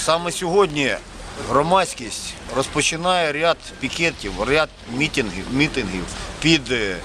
саме сьогодні громадськість розпочинає ряд пікетів, ряд мітингів, мітингів під е,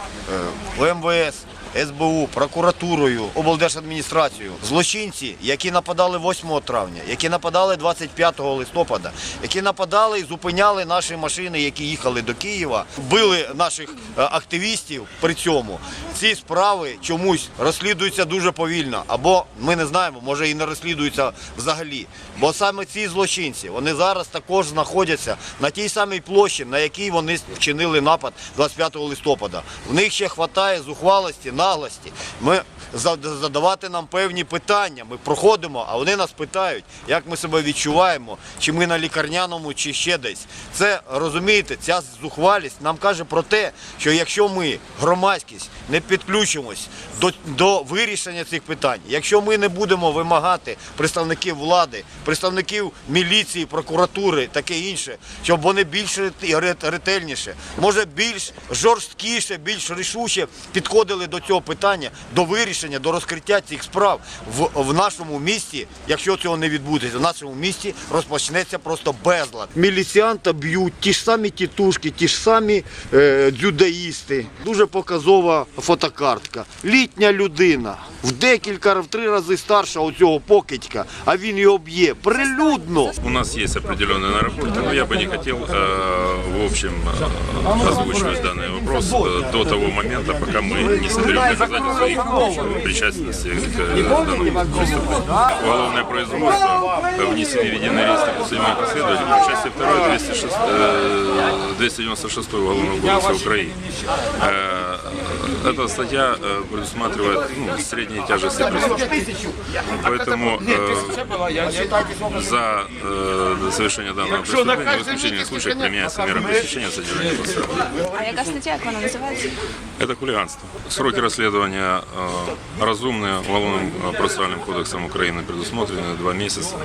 е, МВС, СБУ, прокуратурою, облдержадміністрацією. Злочинці, які нападали 8 травня, які нападали 25 листопада, які нападали і зупиняли наші машини, які їхали до Києва, били наших е, активістів при цьому. Ці справи чомусь розслідуються дуже повільно, або ми не знаємо, може і не розслідуються взагалі. Бо саме ці злочинці вони зараз також знаходяться на тій самій площі, на якій вони вчинили напад 25 листопада. В них ще вистачає зухвалості, наглості. Ми задавати нам певні питання. Ми проходимо, а вони нас питають, як ми себе відчуваємо, чи ми на лікарняному, чи ще десь. Це розумієте, ця зухвалість нам каже про те, що якщо ми, громадськість, не підключимось до, до вирішення цих питань, якщо ми не будемо вимагати представників влади, представників міліції, прокуратури, таке інше, щоб вони більш ретельніше, може більш жорсткіше, більш рішуче підходили до цього питання, до вирішення, до розкриття цих справ в, в нашому місті, якщо цього не відбудеться, в нашому місті розпочнеться просто безлад. Міліціанта б'ють, ті ж самі тітушки, ті ж самі е, дзюдоїсти. Дуже показова фотокартка. Літня людина, в декілька в три рази старша оцього покидька, а він його б'є прилюдно. У нас есть определенные наработки, но я бы не хотел, э, в общем, э, озвучивать данный вопрос э, до того момента, пока мы не соберем доказательства их причастности к данному преступлению. Уголовное производство внесены в единый реестр судебных расследований по части 2 206, э, 296 Уголовного кодекса Украины. Эта статья предусматривает ну, средней тяжести преступления. Поэтому э, за э, совершение данного преступления в исключительных случаях применяется мера пресечения содержания под. А яка стаття, як вона називається? Это хулиганство. Сроки расследования разумные Уголовным э, процессуальным кодексом Украины предусмотрены два месяца.